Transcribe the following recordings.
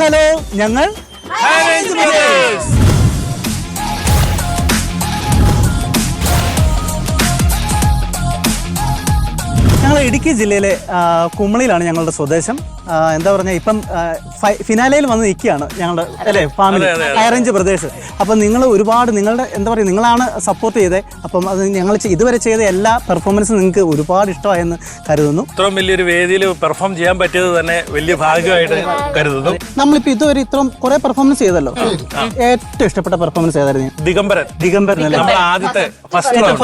Hello ഞങ്ങൾ ഞങ്ങൾ ഇടുക്കി ജില്ലയിലെ കുമളിയിലാണ് ഞങ്ങളുടെ സ്വദേശം. എന്താ പറഞ്ഞാൽ ഇപ്പം ഫിനാലയിൽ വന്ന് നിൽക്കുകയാണ് ഞങ്ങളുടെ അല്ലേ ഫാമിലി. ഹൈറേഞ്ച് പ്രദേശം. അപ്പം നിങ്ങൾ ഒരുപാട് നിങ്ങളുടെ എന്താ പറയുക നിങ്ങളാണ് സപ്പോർട്ട് ചെയ്തത് അപ്പം അത് ഞങ്ങൾ ഇതുവരെ ചെയ്ത എല്ലാ പെർഫോമൻസും നിങ്ങൾക്ക് ഒരുപാട് ഇഷ്ടമായെന്ന് കരുതുന്നു. ഇത്രയും വലിയൊരു വേദിയിൽ പെർഫോം ചെയ്യാൻ പറ്റിയത് തന്നെ വലിയ ഭാഗ്യമായിട്ട് കരുതുന്നു. നമ്മളിപ്പോൾ ഇതുവരെ ഇത്രയും കുറെ പെർഫോമൻസ് ചെയ്തല്ലോ. ഏറ്റവും ഇഷ്ടപ്പെട്ട പെർഫോമൻസ് ഏതായിരുന്നു? ദിഗംബരൻ. ദിഗംബരൻ അല്ലേ? ആദ്യത്തെ ഫസ്റ്റ് ഏറ്റവും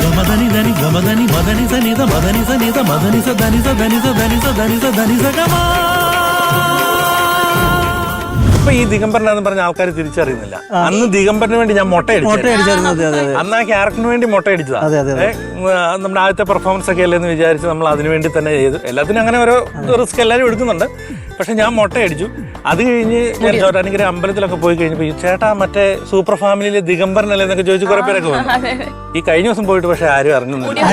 గమదని దని గమదని మదని సనిద మదని సనిద మదని సదని సదని సదని సదని సదని సదని సగమా ഇപ്പൊ ഈ ദിഗംബരനാന്ന് പറഞ്ഞ ആൾക്കാർ തിരിച്ചറിയുന്നില്ല. അന്ന് ദിഗംബരന് വേണ്ടി ഞാൻ മുട്ട അന്ന് ആ ക്യാരക്ടറിന് വേണ്ടി മുട്ട അടിച്ചതാ. നമ്മുടെ ആദ്യത്തെ പെർഫോമൻസ് ഒക്കെ അല്ലേന്ന് വിചാരിച്ച് നമ്മൾ അതിനു വേണ്ടി തന്നെ ചെയ്തു. എല്ലാത്തിനും അങ്ങനെ ഓരോ റിസ്ക് എല്ലാവരും എടുക്കുന്നുണ്ട്. പക്ഷെ ഞാൻ മുട്ട അടിച്ചു. അത് കഴിഞ്ഞ് ഞാൻ ചോറ്റാനിക്കര അമ്പലത്തിലൊക്കെ പോയി കഴിഞ്ഞപ്പോ ഈ ചേട്ടാ മറ്റേ സൂപ്പർ ഫാമിലിയിലെ ദിഗംബരനല്ലേ എന്നൊക്കെ ചോദിച്ച് കുറെ പേരൊക്കെ വന്നു. ഈ കഴിഞ്ഞ ദിവസം പോയിട്ട് പക്ഷെ ആരും അറിഞ്ഞൊന്നുമില്ല.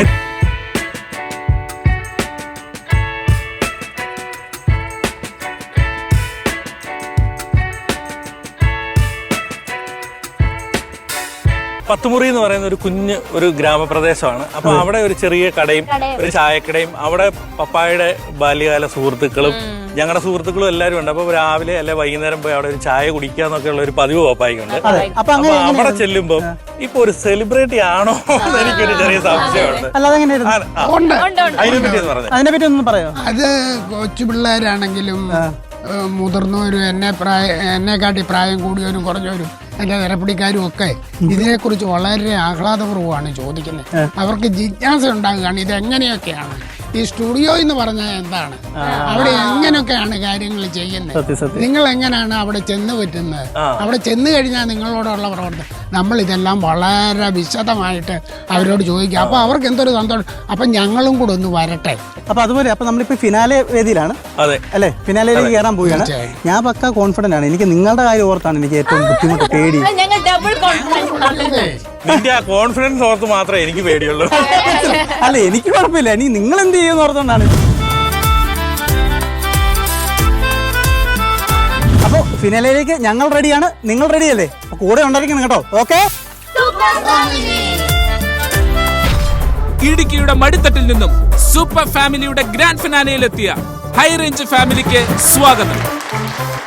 പത്തുമുറി എന്ന് പറയുന്ന ഒരു കുഞ്ഞ് ഒരു ഗ്രാമപ്രദേശമാണ്. അപ്പൊ അവിടെ ഒരു ചെറിയ കടയും ഒരു ചായക്കടയും അവിടെ പപ്പായുടെ ബാല്യകാല സുഹൃത്തുക്കളും ഞങ്ങളുടെ സുഹൃത്തുക്കളും എല്ലാവരും ഉണ്ട്. അപ്പൊ രാവിലെ അല്ലെ വൈകുന്നേരം പോയി അവിടെ ഒരു ചായ കുടിക്കാന്നൊക്കെ ഉള്ള ഒരു പതിവ് പപ്പായിക്കുണ്ട്. അപ്പൊ അവിടെ ചെല്ലുമ്പോ ഇപ്പൊ ഒരു സെലിബ്രിറ്റി ആണോ എന്ന് എനിക്കൊരു ചെറിയ സംശയമുണ്ട്. അല്ലാതെ എങ്ങനെയായിരുന്നു ആ, ആ. അതിനെ പറ്റി എന്ന് പറഞ്ഞു. അതിനെ പറ്റി ഒന്ന് പറയോ? അത് കൊച്ചു പിള്ളേരാണെങ്കിലും മുതിർന്നവരും എന്നെ പ്രായ എന്നെക്കാട്ടി പ്രായം കൂടിയവരും കുറഞ്ഞവരും എന്റെ നിരപ്പിടിക്കാരും ഒക്കെ ഇതിനെക്കുറിച്ച് വളരെ ആഹ്ലാദപൂർവമാണ് ചോദിക്കുന്നത്. അവർക്ക് ജിജ്ഞാസ ഉണ്ടാകുകയാണ് ഇത് എങ്ങനെയൊക്കെയാണ് ഈ സ്റ്റുഡിയോ എന്ന് പറഞ്ഞാൽ എന്താണ്? അവിടെ എങ്ങനെയൊക്കെയാണ് കാര്യങ്ങൾ ചെയ്യുന്നത്? സത്യം സത്യം. നിങ്ങൾ എങ്ങനെയാണ് അവിടെ ചെന്ന് പറ്റുന്നത്? അവിടെ ചെന്ന് കഴിഞ്ഞാൽ നിങ്ങളോടുള്ള പ്രവർത്തനം. നമ്മൾ ഇതെല്ലാം വളരെ വിശദമായിട്ട് അവരോട് ചോദിക്കുക അപ്പൊ അവർക്ക് എന്തൊരു സന്തോഷം. അപ്പൊ ഞങ്ങളും കൂടെ ഒന്ന് വരട്ടെ. അപ്പൊ അതുപോലെ അപ്പൊ നമ്മളിപ്പോ ഫിനാലെ വേദിയിലാണ്. അതെ. അല്ലേ? ഫിനാലയിലേക്ക് കയറാൻ പോവുകയാണ്. ഞാൻ പക്ക കോൺഫിഡന്റ് ആണ്. എനിക്ക് നിങ്ങളുടെ കാര്യം ഓർത്താണ് എനിക്ക് ഏറ്റവും ബുദ്ധിമുട്ട് പേടി. നിന്റെ ആ കോൺഫിഡൻസ് ഓർത്ത് മാത്രമേ എനിക്ക് പേടിയുള്ളൂ. അല്ല എനിക്ക് കുഴപ്പമില്ല. ഇനി നിങ്ങൾ എന്ത് ചെയ്യുമെന്ന് ഓർത്തോണ്ടാണ്. അപ്പൊ ഫിനാലയിലേക്ക് ഞങ്ങൾ റെഡിയാണ് നിങ്ങൾ റെഡിയല്ലേ അല്ലേ കൂടെ ഉണ്ടായിരിക്കണം കേട്ടോ. ഓക്കെ ഇടുക്കിയുടെ മടിത്തട്ടിൽ നിന്നും സൂപ്പർ ഫാമിലിയുടെ ഗ്രാൻഡ് ഫിനാലയിലെത്തിയ ഹൈ റേഞ്ച് ഫാമിലിക്ക് സ്വാഗതം.